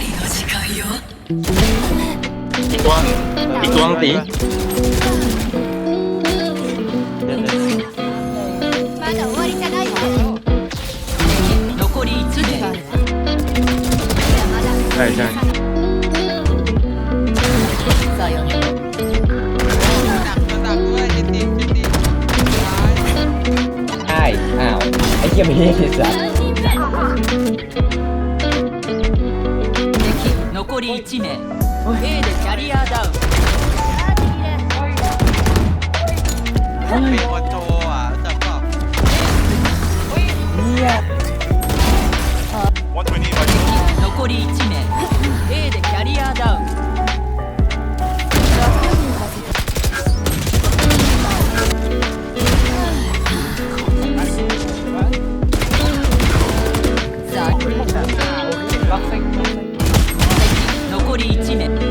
りの時間よ อีกตัวอีกตัวอังตี まだ終わりじゃないわよ残り1名まだ ใช่ใช่ さよなら ดักระดับด้วยเจติเจติตาย ใช่อ้าว ไอ้เหี้ยไม่ได้สัตว์ 敵 残り1名 A でキャリアダウン เป็นคนโจอ่ะจับเปล่า เนี่ย 残り1名 A でキャリアダウンさあ敵 残り1名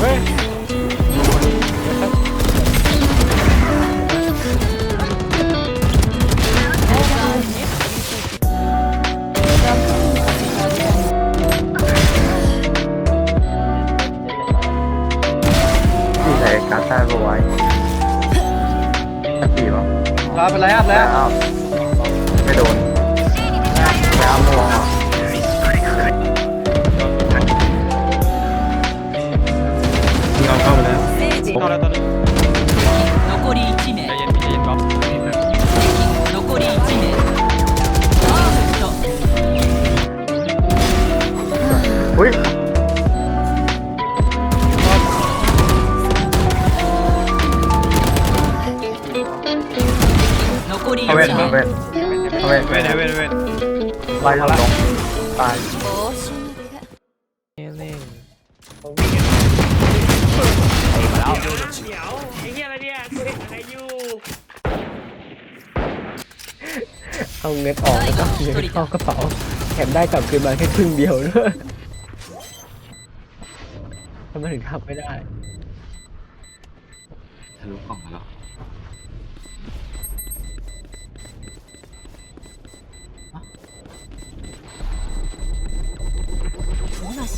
名ที่ใส่กาซ่าก็ไว้สักทีป่ะรอเป็นไรอัพแล้วอ้าวไม่โดนไม่เอา 残り เอาเวท 1 เอาเว 名 ทเอาเวท เว้ยเว้ยเว้ย ไล่ทำลงตาย เอาเงินออกแล้วก็เงินเข้ากระเป๋าแถมได้กลับคืนมาแค่ครึ่งเดียวด้วยทำไมถึงทำไม่ได้ ทะลุกล่องมาแล้ว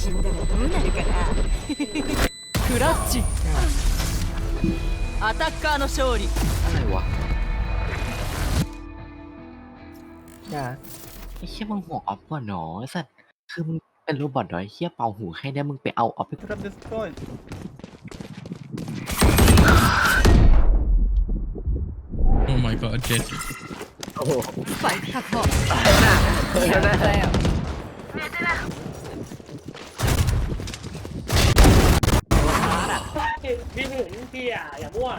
死んだらどうなるかなクラッチアタッカーの勝利 อะไรวะ อย่า ไอ้เชี่ยมึงห่วงออฟก่อนเนาะไอ้สัตว์คือมึงเป็นโรบอทเหรอไอ้เชี่ยเป่าหูแค่เนี้ยมึงไปเอาออฟไป รับ destroy Oh my god, Jet. ชาร์จอะพี่หนุนพี่อะอย่ามั่ว